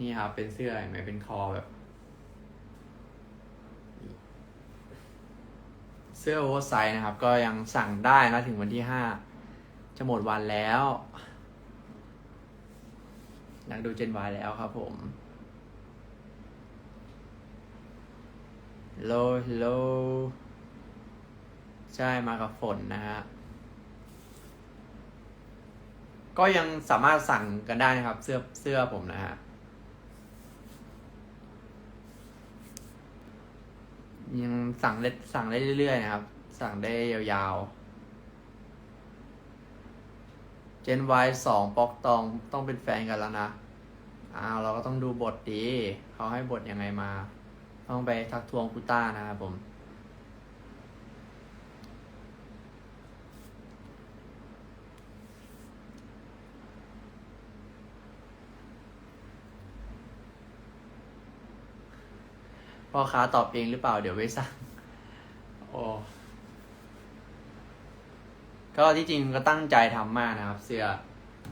นี่ครับ เป็นเสื้อเห็นไหมเป็นคอแบบ เสื้อโอเวอร์ไซส์นะครับ ก็ยังสั่งได้นะถึงวันที่ห้าจะหมดวันแล้วอยากดูเจนวายแล้วครับผมฮัลโหลฮัลโหลใช่มากับฝนนะฮะ ก็ยังสามารถสั่งกันได้นะครับ เสื้อเสื้อผมนะฮะ ยังสั่งได้สั่งได้เรื่อยๆนะครับ สั่งได้ยาวๆ เจนวายสองปอกตองต้องเป็นแฟนกันแล้วนะอ้าวเราก็ต้องดูบทดี เขาให้บทยังไงมา ต้องไปทักทวงคุต้านะครับผม พ่อค้าตอบเองหรือเปล่าเดี๋ยวไปสั่งโอ้ก็ที่จริงก็ตั้งใจทำมากนะครับ เสื้อ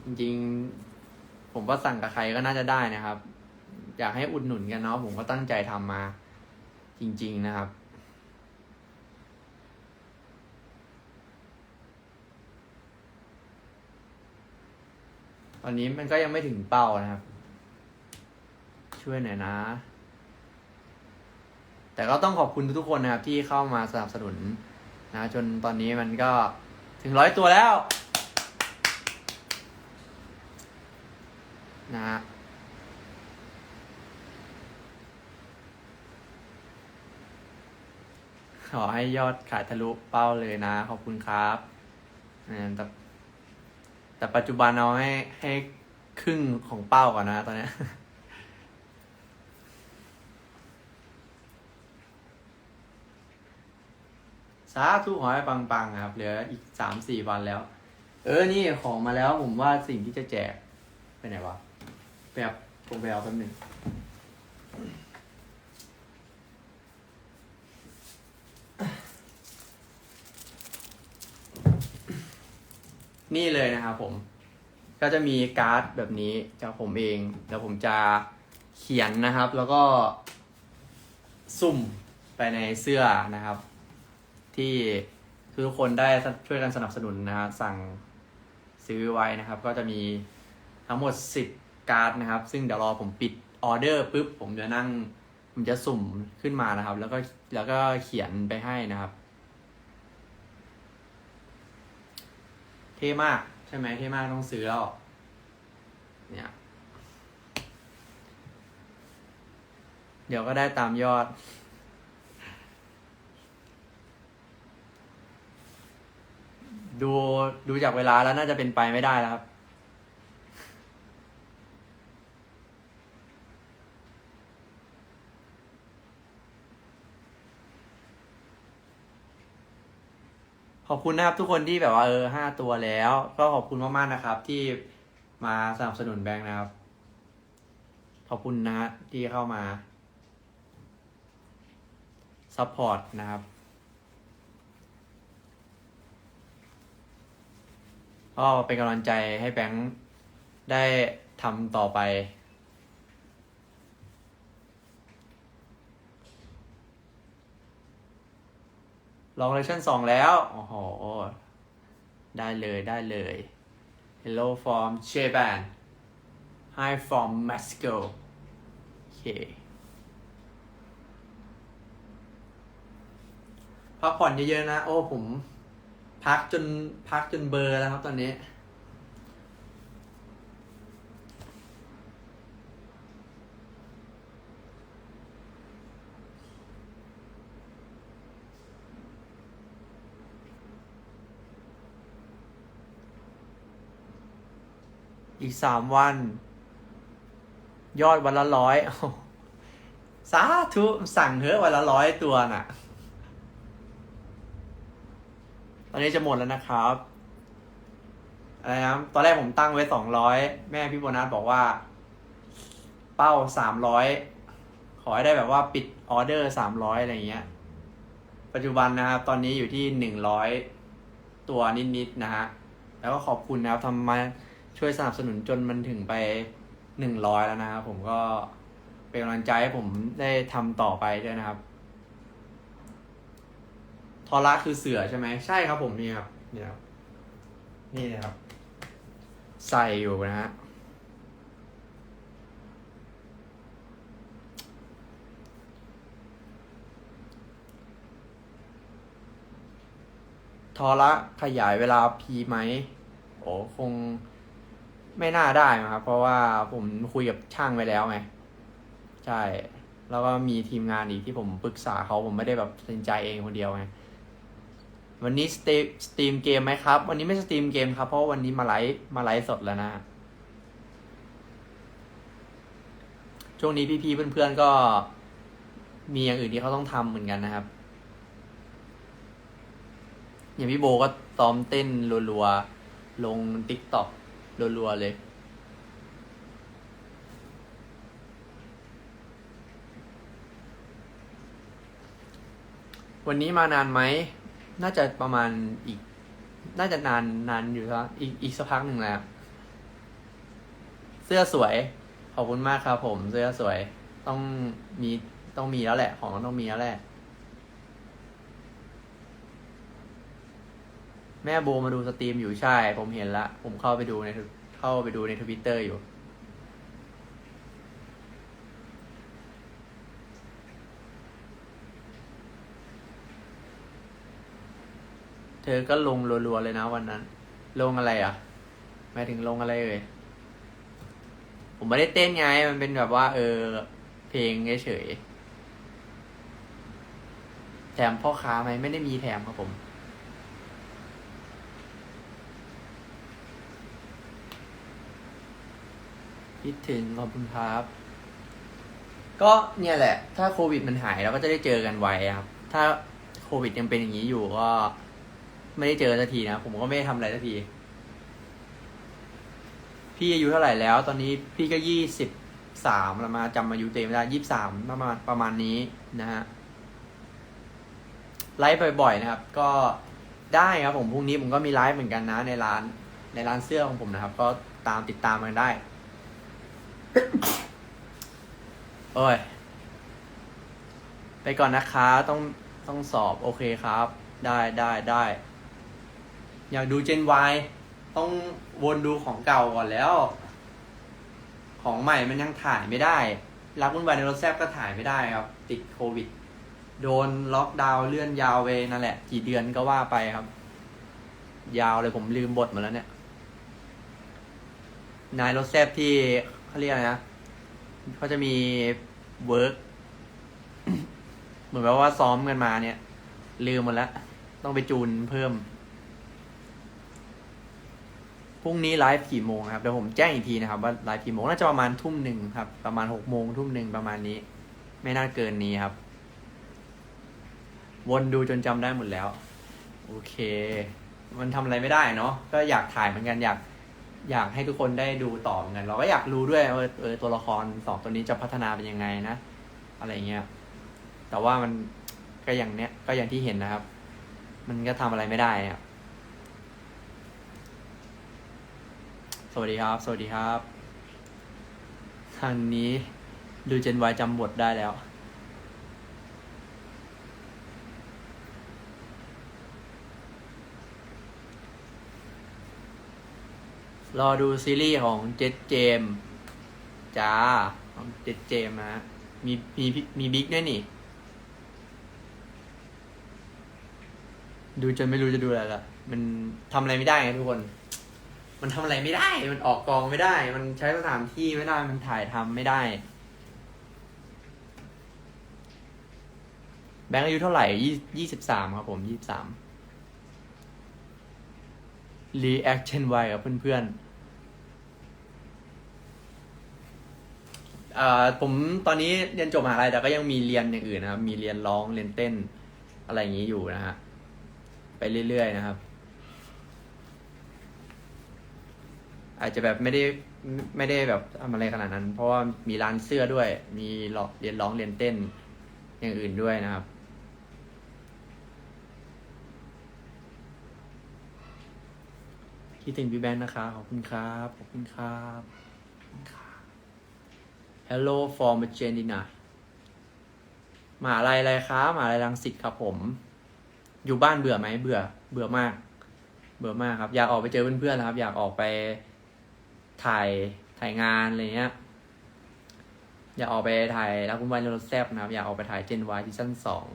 จริง ๆ ผมว่าสั่งกับใครก็น่าจะได้นะครับ อยากให้อุดหนุนกันเนาะผมก็ตั้งใจทำมา จริง ๆนะครับตอนนี้มันก็ยังไม่ถึงเป้านะครับ ช่วยหน่อยนะ แต่ก็ต้องขอบคุณทุกๆคนนะครับ ที่เข้ามาสนับสนุนนะจนตอนนี้มันก็ถึงร้อยตัวแล้วนะฮะขอให้ยอดขายทะลุเป้าเลยนะ ขอบคุณครับแต่แต่ปัจจุบันเอาให้ให้ครึ่งของเป้าก่อนนะตอนนี้ สาธุขอให้ปังๆครับเหลืออีกสามสี่วันแล้ว เออนี่ของมาแล้วผมว่าสิ่งที่จะแจกไปไหนวะแบบผมไปเอาแป๊บหนึงนี่เลยนะครับผม ก็จะมีการ์ดแบบนี้จากผมเอง แล้วผมจะเขียนนะครับ แล้วก็สุ่มไปในเสื้อนะครับ ที่ทุกคนได้ช่วยกันสนับสนุนนะฮะสั่งซื้อไว้นะครับ ก็จะมีทั้งหมด 10 การ์ดนะครับ ซึ่งเดี๋ยวรอผมปิดออเดอร์ปุ๊บผมจะนั่งผมจะสุ่มขึ้นมานะครับ แล้วก็แล้วก็เขียนไปให้นะครับ เท่มากใช่ไหมเท่มากต้องซื้อแล้วเนี่ยเดี๋ยวก็ได้ตามยอด ดูดูจากเวลาแล้วน่าจะเป็นไปไม่ได้แล้วครับ ขอบคุณนะครับทุกคนที่แบบว่าเออห้าตัวแล้ว ก็ขอบคุณมากๆนะครับ ที่มาสนับสนุนแบงค์นะครับ ขอบคุณนะฮะที่เข้ามาซัพพอร์ตนะครับ ก็เป็นกำลังใจให้แบงค์ได้ทำต่อไป ลองเลชั่นสองแล้ว โอ้โห ได้เลยได้เลย Hello from Japan Hi from Mexico โอเคพักผ่อนเยอะๆนะ โอ้ผม พักจนพักจนเบอร์แล้วครับตอนนี้ อีกสามวัน ยอดวันละร้อยสาธุสั่งเถอะวันละร้อยตัวน่ะ ต อนนี้จะหมดแล้วนะครับอะไรนะตอนแรกผมตั้งไว้สองร้อยแม่พี่โบนัสบอกว่า เป้าสามร้อยขอให้ได้แบบว่าปิดออเดอร์สามร้อยอะไรอย่างเงี้ย ปัจจุบันนะครับ ตอนนี้อยู่ที่หนึ่งร้อยตัวนิดๆนะฮะแล้วก็ขอบคุณนะครับทำมาช่วยสนับสนุนจนมันถึงไปหนึ่งร้อยแล้วนะครับผมก็เป็นกำลังใจให้ผมได้ทำต่อไปด้วยนะครับ ทอระคือเสือใช่ไหมใช่ครับผมนี่ครับนี่ครับนี่นะครับ ใส่อยู่นะฮะทอระขยายเวลาพีไหม โอ้คงไม่น่าได้นะครับ เพราะว่าผมคุยกับช่างไปแล้วไง ใช่ แล้วก็มีทีมงานอีกที่ผมปรึกษาเขาผมไม่ได้แบบตัดสินใจเองคนเดียวไง วันนี้สตรีมสตรีมเกมไหมครับ วันนี้ไม่สตรีมเกมครับ เพราะวันนี้มาไลฟ์มาไลฟ์สดแล้วนะ ช่วงนี้พี่ๆเพื่อนๆก็ มีอย่างอื่นที่เขาต้องทำเหมือนกันนะครับ อย่างพี่โบก็ซ้อมเต้นรัวๆ ลงติ๊กต็อกรัวๆ เลยวันนี้มานานไหม น่าจะประมาณอีก น่าจะนานนานอยู่แล้วอีกอีกสักพักหนึ่งแล้ว เสื้อสวย ขอบคุณมากครับผม เสื้อสวย ต้องมีต้องมีแล้วแหละ ของต้องมีแล้วแหละ แม่โบมาดูสตรีมอยู่ใช่ ผมเห็นละ ผมเข้าไปดูในเข้าไปดูในทวิตเตอร์อยู่ เธอก็ลงรัวๆเลยนะวันนั้น ลงอะไรอะหมายถึงลงอะไรเอ่ยผมไม่ได้เต้นไง มันเป็นแบบว่า เออ เพลงเฉยๆแถมพ่อค้าไหมไม่ได้มีแถมครับผม คิดถึงขอบคุณครับ ก็เนี่ยแหละ ถ้าโควิดมันหายเราก็จะได้เจอกันไวครับ ถ้าโควิดยังเป็นอย่างนี้อยู่ก็ ไม่ได้เจอสักทีนะ ผมก็ไม่ได้ทำอะไรสักที พี่อายุเท่าไหร่แล้ว ตอนนี้พี่ก็ยี่สิบสามล้วมาจำอายุตัวเองไม่ได้ยี่สิบสามประมาณประมาณนี้นะฮะไลฟ์บ่อยๆนะครับ ก็ได้ครับผมพรุ่งนี้ผมก็มีไลฟ์เหมือนกันนะ ในร้าน ในร้านเสื้อของผมนะครับ ก็ตามติดตามกันได้ โอ้ย ไปก่อนนะคะ ต้องต้องสอบโอเคครับ ได้ได้ได้ อยากดูเจน Y ต้องวนดูของเก่าก่อนแล้ว ของใหม่มันยังถ่ายไม่ได้ รักวุ่นวายในรถแซบก็ถ่ายไม่ได้ครับ ติดโควิด โดนล็อกดาวน์เลื่อนยาวไปนั่นแหละ กี่เดือนก็ว่าไปครับ ยาวเลยผมลืมบทมาแล้วเนี่ย นายรถแซบที่เขาเรียกอะไรนะเขาจะมีเวิร์กเหมือนแบบว่าซ้อมกันมาเนี่ย ลืมหมดแล้ว ต้องไปจูนเพิ่ม พรุ่งนี้ไลฟ์กี่โมงครับเดี๋ยวผมแจ้งอีกทีนะครับว่าไลฟ์กี่โมงน่าจะประมาณทุ่มหนึ่งครับ ประมาณหกโมงทุ่มหนึ่งประมาณนี้ ไม่น่าเกินนี้ครับ วนดูจนจำได้หมดแล้ว โอเค มันทำอะไรไม่ได้เนาะก็อยากถ่ายเหมือนกันอยาก อยากให้ทุกคนได้ดูต่อเหมือนกัน เราก็อยากรู้ด้วยว่าเออตัวละครสองตัวนี้จะพัฒนาเป็นยังไงนะ อะไรเงี้ยแต่ว่ามันก็อย่างเนี้ยก็อย่างที่เห็นนะครับ มันก็ทำอะไรไม่ได้ครับ สวัสดีครับ สวัสดีครับ ทางนี้ดูเจนวายจำบทได้แล้ว รอดูซีรีส์ของเจดเจมจ้าของเจดเจมนะฮะมีมีมีบิ๊กด้วยนี่ ดูจนไม่รู้จะดูอะไรละมันทำอะไรไม่ได้ไงทุกคน มันทำอะไรไม่ได้ มันออกกองไม่ได้ มันใช้สถานที่ไม่ได้ มันถ่ายทำไม่ได้ แบงค์อายุเท่าไหร่ยี่ยี่สิบสามครับผมยี่สิบสาม reaction ไวกับเพื่อนๆเอ่อผมตอนนี้เรียนจบมหาลัยแต่ก็ยังมีเรียนอย่างอื่นนะครับ มีเรียนร้องเรียนเต้นอะไรอย่างนี้อยู่นะฮะ ไปเรื่อยๆนะครับ อาจจะแบบไม่ได้ไม่ได้แบบทำอะไรขนาดนั้น เพราะว่ามีร้านเสื้อด้วย มีหลอกเรียนร้องเรียนเต้นอย่างอื่นด้วยนะครับ คิดถึงพี่แบงค์นะคะขอบคุณครับขอบคุณครับขอบคุณครับ Hello from Argentina มหาลัยอะไรครับมหาลัยรังสิตครับผม อยู่บ้านเบื่อไหมเบื่อ เบื่อมาก เบื่อมากครับ อยากออกไปเจอเพื่อนๆนะครับ อยากออกไป ถ่ายถ่ายงานอะไรเงี้ย อยากออกไปถ่ายรักคุณวายรถแซบนะครับ อยากออกไปถ่ายเจนวายซีซั่นสอง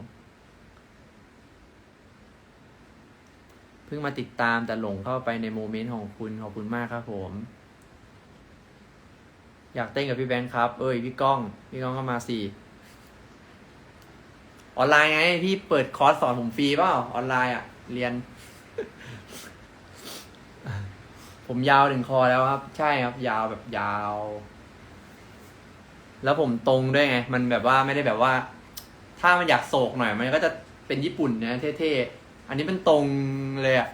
เพิ่งมาติดตามแต่หลงเข้าไปในโมเมนต์ของคุณ ขอบคุณมากครับผม อยากเต้นกับพี่แบงค์ครับ เอ้ยพี่ก้อง พี่ก้องก็มาสิออนไลน์ไง พี่เปิดคอร์สสอนผมฟรีเปล่าออนไลน์อะเรียน ผมยาวถึงคอแล้วครับ ใช่ครับ ยาวแบบยาว แล้วผมตรงด้วยไง มันแบบว่าไม่ได้แบบว่า ถ้ามันอยากโศกหน่อย มันก็จะเป็นญี่ปุ่นนะเท่ๆ อันนี้เป็นตรงเลยอะ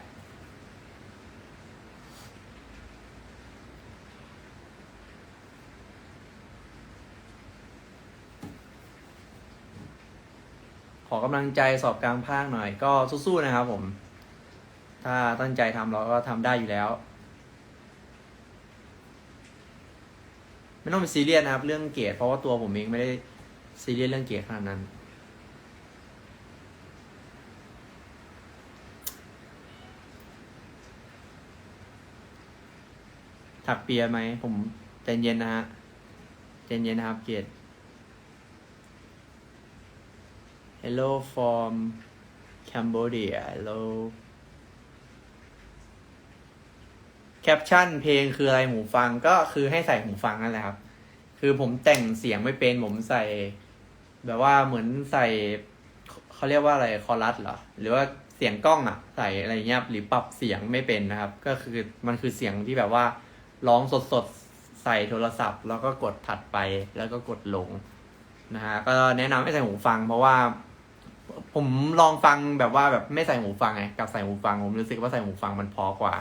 ขอกำลังใจสอบกลางภาคหน่อย ก็สู้ๆนะครับผม ถ้าตั้งใจทำเราก็ทำได้อยู่แล้ว ไม่ต้องเป็นซีเรียสนะครับ เรื่องเกรดเพราะว่าตัวผมเองไม่ได้ซีเรียสเรื่องเกรดขนาดนั้น ถักเปียไหม ผมใจเย็นนะฮะใจเย็นนะครับ เกรด Hello from Cambodia Hello แคปชั่นเพลงคืออะไรหูฟังก็คือให้ใส่หูฟังนั่นแหละครับ คือผมแต่งเสียงไม่เป็นผมใส่ แบบว่าเหมือนใส่เขาเรียกว่าอะไรคอรัสเหรอหรือว่าเสียงกล้องอะใส่อะไรเงี้ยหรือปรับเสียงไม่เป็นนะครับ ก็คือมันคือเสียงที่แบบว่าร้องสดๆใส่โทรศัพท์ แล้วก็กดถัดไปแล้วก็กดลงนะฮะก็แนะนำให้ใส่หูฟัง เพราะว่า ผมลองฟังแบบว่าแบบไม่ใส่หูฟังไงกับใส่หูฟังผมรู้สึกว่าใส่หูฟังมันพอกว่า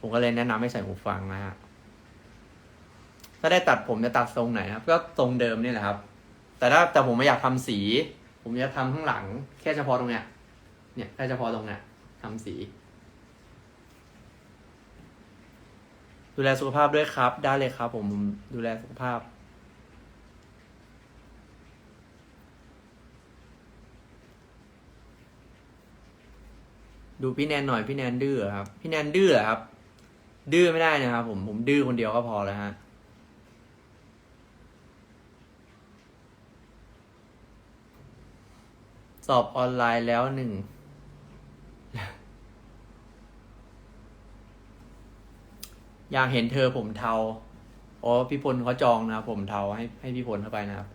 ผมก็เลยแนะนำให้ใส่หูฟังนะฮะถ้าได้ตัดผมจะตัดทรงไหนครับ ก็ทรงเดิมนี่แหละครับ แต่ถ้าแต่ผมไม่อยากทำสี ผมจะทำข้างหลัง แค่เฉพาะตรงเนี้ย เนี่ยแค่เฉพาะตรงเนี้ยทำสี ดูแลสุขภาพด้วยครับ ได้เลยครับ ผมดูแลสุขภาพดูพี่แนนหน่อยพี่แนนดื้อเหรอครับ พี่แนนดื้อเหรอครับ ดื้อไม่ได้นะครับผมผมดื้อคนเดียวก็พอแล้วฮะสอบออนไลน์แล้วหนึ่ง อยากเห็นเธอผมเทา อ๋อ พี่พลเขาจองนะผมเทาให้ให้พี่พลเข้าไปนะครับ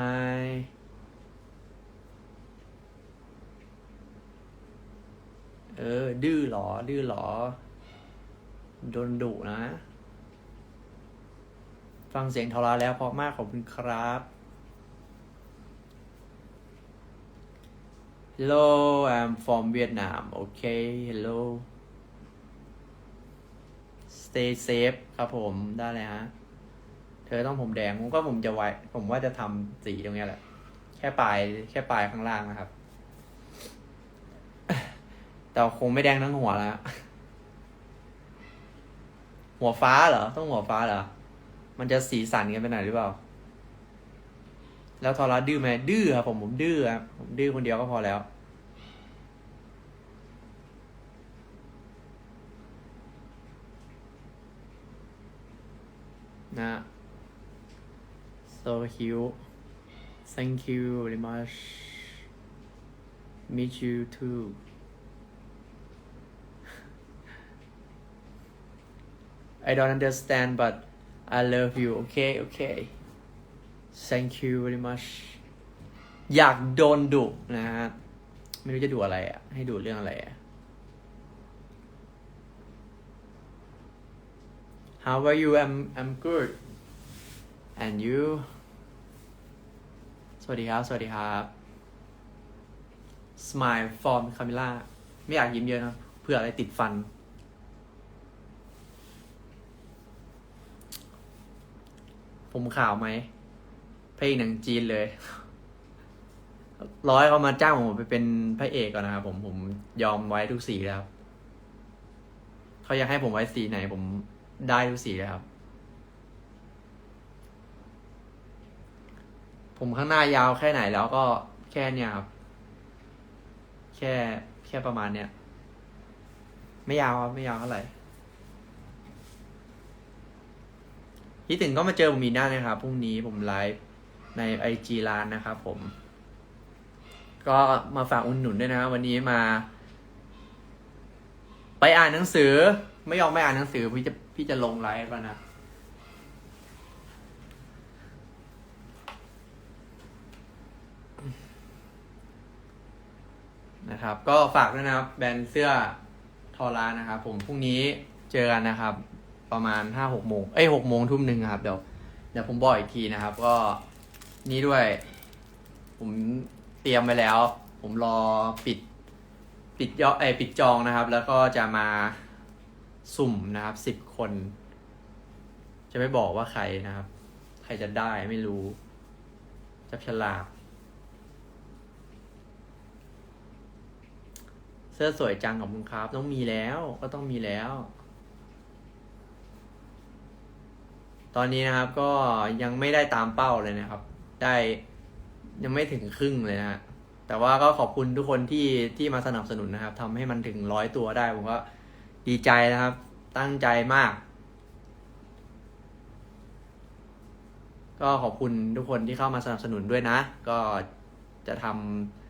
Hi เออ ดื้อเหรอ ดื้อเหรอ โดนดุนะ ฟังเสียงทราแล้วเพราะมากขอบคุณครับ Hello I'm from Vietnam Okay Hello Stay safe ครับผม ได้เลยฮะ เธอต้องผมแดงผมก็ผมจะไว้ ผมว่าจะทำสีตรงนี้แหละ แค่ปลาย แค่ปลายข้างล่างนะครับ แต่คงไม่แดงทั้งหัวแล้วหัวฟ้าเหรอ ต้องหัวฟ้าเหรอ มันจะสีสันกันไปหน่อยหรือเปล่า แล้วทอรัสดื้อไหมดื้อครับผมผมดื้อครับผมดื้อคนเดียวก็พอแล้วนะ so cute thank you very much meet you too I don't understand but I love you okay okay thank you very much อยากโดนดุนะฮะ ไม่รู้จะดุอะไรอะ ให้ดุเรื่องอะไรอะ How are you I'm I'm good and you สวัสดีครับ สวัสดีครับ Smile from Camilla ไม่อยากยิ้มเยอะนะเพื่ออะไรติดฟัน ผมข่าวไหมพระเพลงหนังจีนเลย ร้อยเขามาจ้างผมไปเป็นพระเอกก่อนนะครับผมผมยอมไว้ทุกสีแล้ว เขาอยากให้ผมไว้สีไหน ผมได้ทุกสีเลยครับ ผมข้างหน้ายาวแค่ไหนแล้วก็แค่เนี้ยครับ แค่แค่ประมาณเนี้ย ไม่ยาวครับไม่ยาวเท่าไหร่คิดถึงก็มาเจอผมอีกได้นะครับพรุ่งนี้ผมไลฟ์ในไอจีร้านนะครับผม ก็มาฝากอุ่นหนุนด้วยนะ วันนี้มา ไปอ่านหนังสือ ไม่ยอมไม่อ่านหนังสือ พี่จะพี่จะลงไลฟ์แล้วนะ นะครับ ก็ฝากด้วยนะครับ แบรนด์เสื้อทอร้านะครับ ผมพรุ่งนี้เจอกันนะครับ ประมาณห้าหกโมงเอ้ยหกโมงทุ่มหนึ่งครับเดี๋ยวเดี๋ยวผมบอกอีกทีนะครับ ก็นี่ด้วย ผมเตรียมไว้แล้ว ผมรอปิด ปิดยอดไอปิดจองนะครับ แล้วก็จะมาสุ่มนะครับสิบคน จะไม่บอกว่าใครนะครับ ใครจะได้ไม่รู้จับฉลาก เสื้อสวยจังของคุณครับ ต้องมีแล้ว ก็ต้องมีแล้ว ตอนนี้นะครับก็ยังไม่ได้ตามเป้าเลยนะครับ ได้ยังไม่ถึงครึ่งเลยนะฮะแต่ว่าก็ขอบคุณทุกคนที่ที่มาสนับสนุนนะครับทำให้มันถึงร้อยตัวได้ผมก็ดีใจนะครับ ตั้งใจมาก ก็ขอบคุณทุกคนที่เข้ามาสนับสนุนด้วยนะ ก็จะทำ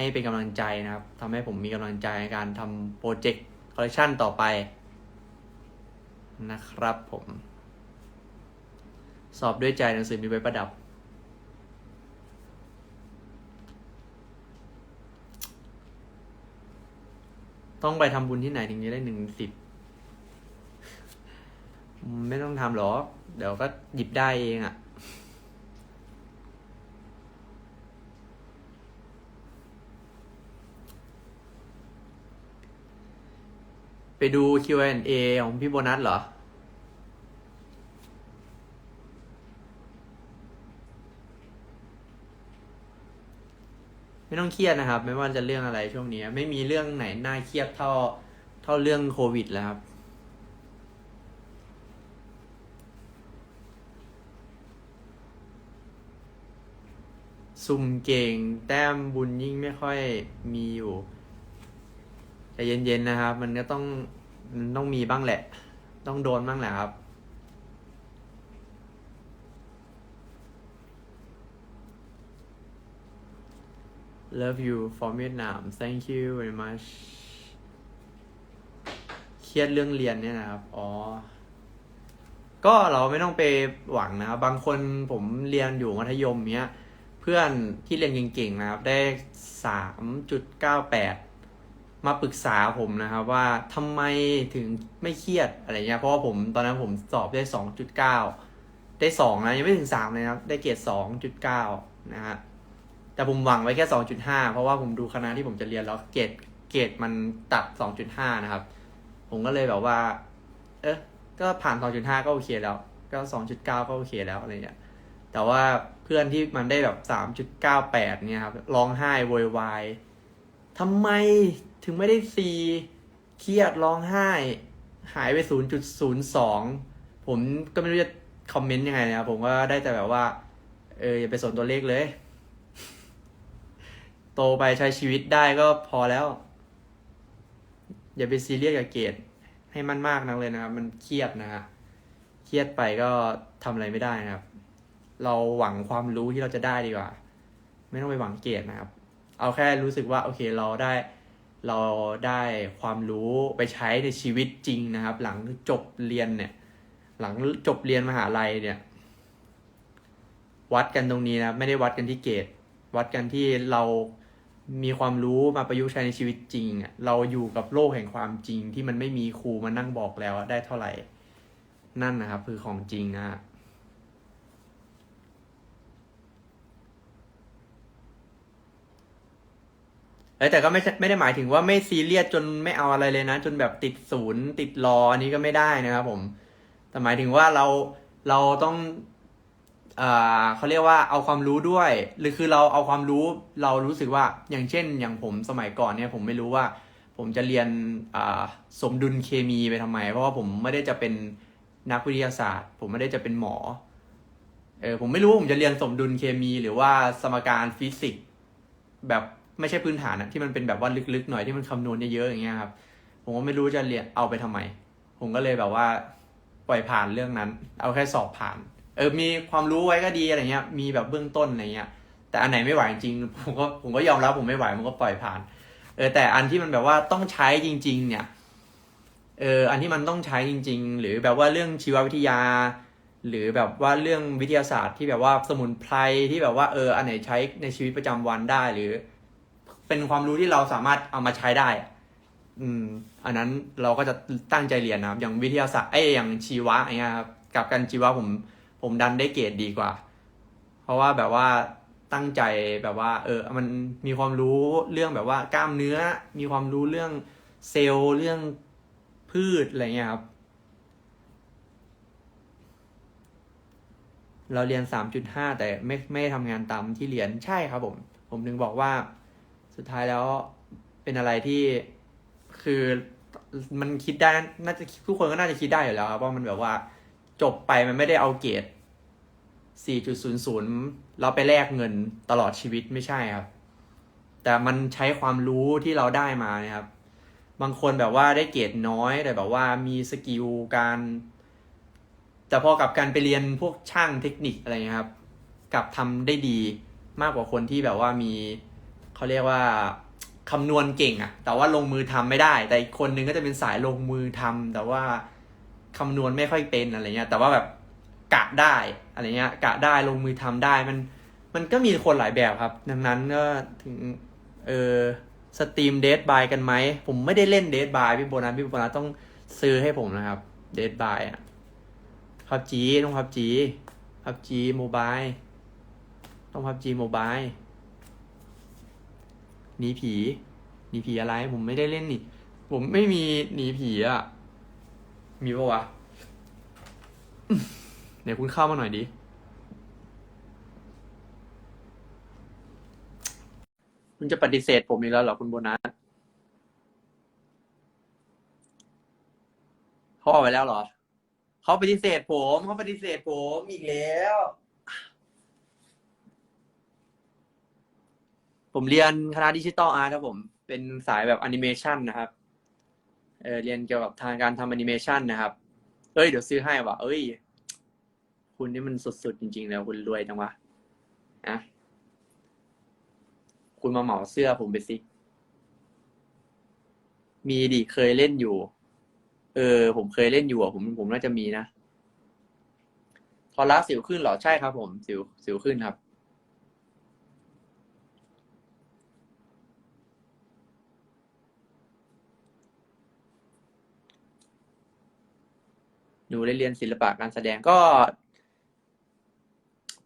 ให้เป็นกำลังใจนะครับทำให้ผมมีกำลังใจในการทำโปรเจกต์คอลเลคชันต่อไป นะครับผม สอบด้วยใจหนังสือมีไว้ประดับ ต้องไปทำบุญที่ไหนถึงจะได้หนึ่งสิบไม่ต้องทำหรอ เดี๋ยวก็หยิบได้เองอะ่ะ ไปดู Q&A ของพี่โบนัสเหรอ ไม่ต้องเครียดนะครับ ไม่ว่าจะเรื่องอะไรช่วงนี้ ไม่มีเรื่องไหนน่าเครียดเท่าเท่าเรื่องโควิดแล้วครับซุ่มเก่งแต้มบุญยิ่งไม่ค่อยมีอยู่ เย็นๆนะครับ มันก็ต้องมันต้องมีบ้างแหละ ต้องโดนบ้างแหละครับ Love you from Vietnam thank you very much เครียดเรื่องเรียนเนี่ยนะครับ อ๋อ ก็เราไม่ต้องไปหวังนะครับ บางคนผมเรียนอยู่มัธยมเนี้ย เพื่อนที่เรียนเก่งๆนะครับ ได้สามจุดเก้าแปด มาปรึกษาผมนะครับว่าทำไมถึงไม่เครียดอะไรเงี้ยเพราะว่าผมตอนนั้นผมสอบได้สองจุดเก้าได้สองนะยังไม่ถึงสามเลยนะครับได้เกรดสองจุดเก้านะฮะแต่ผมหวังไว้แค่2.5เพราะว่าผมดูคณะที่ผมจะเรียนแล้วเกรดเกรดมันตัด2.5นะครับ ผมก็เลยแบบว่า เอ๊ะก็ผ่าน2.5ก็โอเคแล้ว ก็2.9ก็โอเคแล้วอะไรเงี้ยแต่ว่าเพื่อนที่มันได้แบบ3.98เนี่ยครับร้องไห้โวยวายทำไม ถึงไม่ได้ C เครียดร้องไห้ หายไป 0.02 ผมก็ไม่รู้จะคอมเมนต์ยังไงนะครับผมก็ได้แต่แบบว่า เอออย่าไปสนตัวเลขเลย โตไปใช้ชีวิตได้ก็พอแล้ว อย่าไปซีเรียสกับเกรดให้มันมากนักเลยนะครับ มันเครียดนะฮะเครียดไปก็ทำอะไรไม่ได้นะครับ เราหวังความรู้ที่เราจะได้ดีกว่า ไม่ต้องไปหวังเกรดนะครับ เอาแค่รู้สึกว่า โอเคเราได้ เราได้ความรู้ไปใช้ในชีวิตจริงนะครับ หลังจบเรียนเนี่ย หลังจบเรียนมหาลัยเนี่ย วัดกันตรงนี้นะไม่ได้วัดกันที่เกรดวัดกันที่เรามีความรู้มาประยุกต์ใช้ในชีวิตจริงอะเราอยู่กับโลกแห่งความจริงที่มันไม่มีครูมานั่งบอกแล้วได้เท่าไหร่ นั่นนะครับ คือของจริงนะฮะเอ้ย แต่ก็ไม่ไม่ได้หมายถึงว่าไม่ซีเรียสจนไม่เอาอะไรเลยนะ จนแบบติดศูนย์ติดรออันนี้ก็ไม่ได้นะครับผม แต่หมายถึงว่าเราเราต้องเอ่อเขาเรียกว่าเอาความรู้ด้วย หรือคือเราเอาความรู้เรารู้สึกว่าอย่างเช่น อย่างผมสมัยก่อนเนี่ยผมไม่รู้ว่า ผมจะเรียนสมดุลเคมีไปทำไม เพราะว่าผมไม่ได้จะเป็นนักวิทยาศาสตร์ ผมไม่ได้จะเป็นหมอเออผมไม่รู้ว่าผมจะเรียนสมดุลเคมีหรือว่าสมการฟิสิกส์แบบ ไม่ใช่พื้นฐานอะที่มันเป็นแบบว่าลึกๆหน่อยที่มันคำนวณเยอะๆอย่างเงี้ยครับผมก็ไม่รู้จะเรียนเอาไปทำไม ผมก็เลยแบบว่าปล่อยผ่านเรื่องนั้น เอาแค่สอบผ่าน เออมีความรู้ไว้ก็ดีอะไรเงี้ย มีแบบเบื้องต้นอะไรเงี้ย แต่อันไหนไม่ไหวจริงผมก็ผมก็ยอมรับผมไม่ไหวผมก็ปล่อยผ่าน เออแต่อันที่มันแบบว่าต้องใช้จริง ๆ เนี่ยเอออันที่มันต้องใช้จริง ๆ หรือแบบว่าเรื่องชีววิทยา หรือแบบว่าเรื่องวิทยาศาสตร์ที่แบบว่าสมุนไพรที่แบบว่าเอออันไหนใช้ในชีวิตประจำวันได้หรือ เป็นความรู้ที่เราสามารถเอามาใช้ได้ อืม อันนั้นเราก็จะตั้งใจเรียนนะครับ อย่างวิทยาศาสตร์ไอ้ยอย่างชีวะอย่างเงี้ยครับกับการชีวะผม ผมดันได้เกรดดีกว่า เพราะว่าแบบว่าตั้งใจแบบว่า เออ มันมีความรู้เรื่องแบบว่ากล้ามเนื้อ มีความรู้เรื่องเซลล์เรื่องพืชอะไรเงี้ยครับ เราเรียน 3.5 แต่ไม่ไม่ทำงานตามที่เรียนใช่ครับผม ผมถึงบอกว่า สุดท้ายแล้วเป็นอะไรที่คือมันคิดได้น่าจะทุกคนก็น่าจะคิดได้อยู่แล้วครับว่ามันแบบว่าจบไปมันไม่ได้เอาเกรด4.00 เราไปแลกเงินตลอดชีวิตไม่ใช่ครับ แต่มันใช้ความรู้ที่เราได้มาเนี่ยครับ บางคนแบบว่าได้เกรดน้อยแต่แบบว่ามีสกิลการ แต่พอกับการไปเรียนพวกช่างเทคนิคอะไรเงี้ยครับ กลับทำได้ดีมากกว่าคนที่แบบว่ามี เขาเรียกว่าคำนวณเก่งอะแต่ว่าลงมือทำไม่ได้ แต่อีกคนนึงก็จะเป็นสายลงมือทำแต่ว่าคำนวณไม่ค่อยเป็นอะไรเงี้ย แต่ว่าแบบกะได้อะไรเงี้ย กะได้ลงมือทำได้มัน มันก็มีคนหลายแบบครับ ดังนั้นก็ถึงเออสตรีมเดทบายกันไหม ผมไม่ได้เล่นเดทบายพี่โบนัสพี่โบนัสต้องซื้อให้ผมนะครับเดทบายอะพับจีต้องพับจีพับจีโมบายต้องพับจีโมบาย หนีผีหนีผีอะไร ผมไม่ได้เล่นนี่ ผมไม่มีหนีผีอะ มีปะวะเดี๋ยวคุณเข้ามาหน่อยดิ คุณจะปฏิเสธผมอีกแล้วเหรอคุณโบนัสเขาออกไปแล้วเหรอ เขาปฏิเสธผม เขาปฏิเสธผมอีกแล้ว ผมเรียนคณะดิจิตอลอาร์ตครับผม เป็นสายแบบแอนิเมชันนะครับ เออเรียนเกี่ยวกับทางการทำแอนิเมชันนะครับ เอ้ย เดี๋ยวซื้อให้ว่ะ เอ้ย คุณนี่มันสุดๆ จริงๆแล้วคุณรวยจังวะนะคุณมาเหมาเสื้อผมไปสิ มีดิเคยเล่นอยู่ เออ ผมเคยเล่นอยู่อะผมผมน่าจะมีนะทอรัสสิวขึ้นเหรอ ใช่ครับผม สิวสิวขึ้นครับ หนูได้เรียนศิลปะการแสดงก็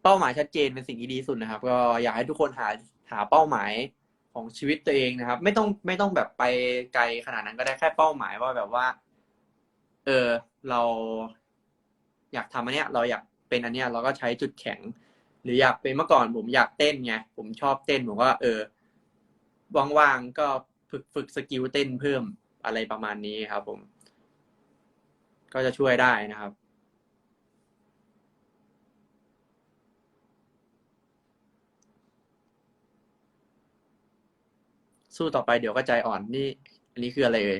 เป้าหมายชัดเจนเป็นสิ่งที่ดีสุดนะครับ ก็อยากให้ทุกคนหาหาเป้าหมายของชีวิตตัวเองนะครับ ไม่ต้องไม่ต้องแบบไปไกลขนาดนั้นก็ได้แค่เป้าหมายว่าแบบว่า เออเรา อยากทำอันเนี้ย เราอยากเป็นอันเนี้ย เราก็ใช้จุดแข็ง หรืออยากเป็นเมื่อก่อนผมอยากเต้นไงผมชอบเต้นผมก็เออว่างๆก็ฝึกฝึกสกิลเต้นเพิ่มอะไรประมาณนี้ครับผม ก็จะช่วยได้นะครับ สู้ต่อไปเดี๋ยวก็ใจอ่อนนี่ อันนี้คืออะไรเอ่ย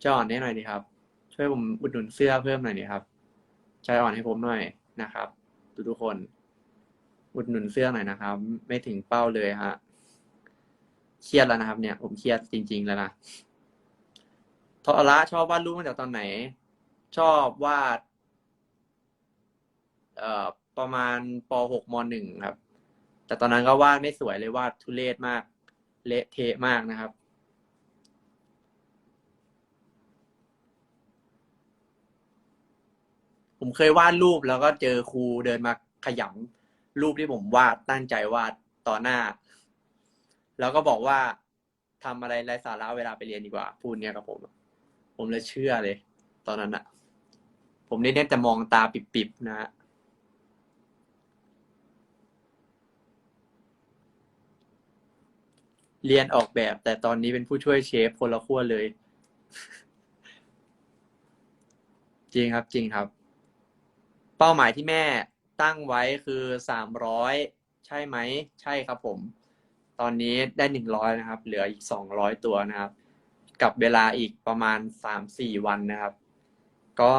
ใจอ่อนให้หน่อยดีครับ ช่วยผมอุดหนุนเสื้อเพิ่มหน่อยดีครับ ใจอ่อนให้ผมหน่อยนะครับ ทุกทุกคน อุดหนุนเสื้อหน่อยนะครับ ไม่ถึงเป้าเลยฮะเครียดแล้วนะครับ เนี่ย ผมเครียดจริง ๆ แล้วนะ ทอระชอบวาดรูปมาจากตอนไหน ชอบวาด เอ่อ ประมาณป .6 ม .1 ครับ แต่ตอนนั้นก็วาดไม่สวยเลยวาดทุเรศมาก เละเทะมากนะครับ ผมเคยวาดรูปแล้วก็เจอครูเดินมาขยำรูปที่ผมวาดตั้งใจวาดต่อหน้า แล้วก็บอกว่าทำอะไรไร้สาระเวลาไปเรียนดีกว่า พูดเนี้ยกับผม ผมเลยเชื่อเลย ตอนนั้นอะผมได้แต่มองตาปิบๆนะะเรียนออกแบบ แต่ตอนนี้เป็นผู้ช่วยเชฟคนละขั้วเลย จริงครับจริงครับ เป้าหมายที่แม่ตั้งไว้คือสามร้อยใช่ไหม ใช่ครับผม ตอนนี้ได้หนึ่งร้อยนะครับ เหลืออีกสองร้อยตัวนะครับ กับเวลาอีกประมาณสามสี่วันนะครับ ก็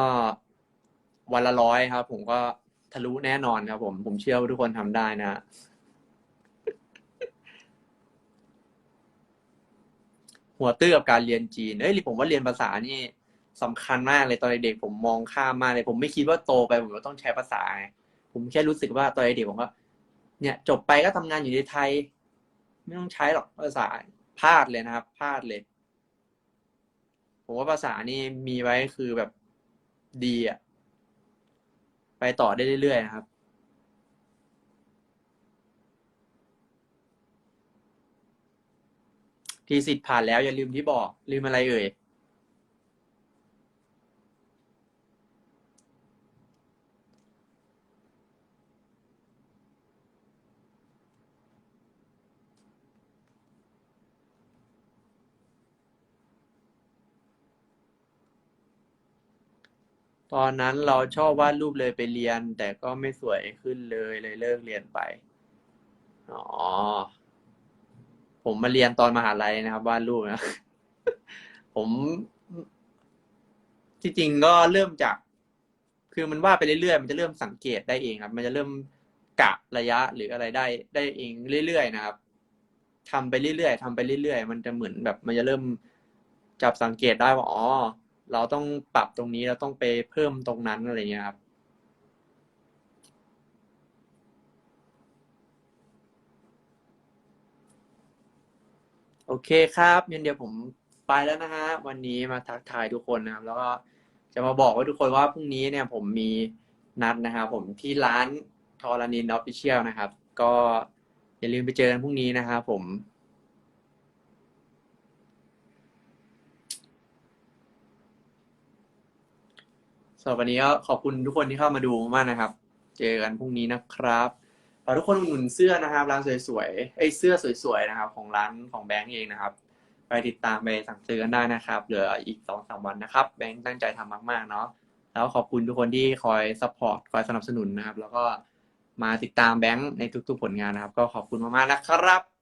วันละร้อยครับ ผมก็ทะลุแน่นอนครับผม ผมเชื่อว่าทุกคนทำได้นะฮะหัวตื้อกับการเรียนจีนเอ้ยผมว่าเรียนภาษานี่สำคัญมากเลยตอนเด็กผมมองข้ามมากเลย ผมไม่คิดว่าโตไปผมจะต้องใช้ภาษาไงผมแค่รู้สึกว่าตอนเด็กผมก็เนี่ย จบไปก็ทำงานอยู่ในไทย ไม่ต้องใช้หรอกภาษาพลาดเลยนะครับพลาดเลย ผมว่าภาษานี่มีไว้คือแบบดีอะไปต่อได้เรื่อยๆนะครับ ทีสิทธิ์ผ่านแล้วอย่าลืมที่บอก ลืมอะไรเอ่ย ตอนนั้นเราชอบวาดรูปเลยไปเรียน แต่ก็ไม่สวยขึ้นเลยเลยเลิกเรียนไป อ๋อ ผมมาเรียนตอนมหาลัยนะครับวาดรูปนะ ผมที่จริงก็เริ่มจาก คือมันวาดไปเรื่อยๆมันจะเริ่มสังเกตได้เองครับ มันจะเริ่มกะระยะหรืออะไรได้ ได้เองเรื่อยๆนะครับทำไปเรื่อยๆทำไปเรื่อยๆมันจะเหมือนแบบ มันจะเริ่มจับสังเกตได้ว่าอ๋อ เราต้องปรับตรงนี้เราต้องไปเพิ่มตรงนั้นอะไรเงี้ยครับโอเคครับงั้นเดี๋ยวผมไปแล้วนะฮะวันนี้มาทักทายทุกคนนะครับ แล้วก็จะมาบอกว่าทุกคนว่าพรุ่งนี้เนี่ยผมมีนัดนะครับผมที่ร้านทอรานินออฟฟิเชียลนะครับ ก็อย่าลืมไปเจอกันพรุ่งนี้นะครับผมำหรับวันนี้ก็ขอบคุณทุกคนที่เข้ามาดูมากนะครับ เจอกันพรุ่งนี้นะครับฝากทุกคนอุดหนุนเสื้อนะครับ ร้านสวยๆไอ้เสื้อสวยๆนะครับ ของร้านของแบงก์เองนะครับ ไปติดตามไปสั่งซื้อกันได้นะครับ เหลืออีกสองสามวันนะครับ แบงก์ตั้งใจทำมากๆเนาะ แล้วขอบคุณทุกคนที่คอยซัพพอร์ต คอยสนับสนุนนะครับ แล้วก็มาติดตามแบงก์ในทุกๆผลงานนะครับ ก็ขอบคุณมากๆนะครับ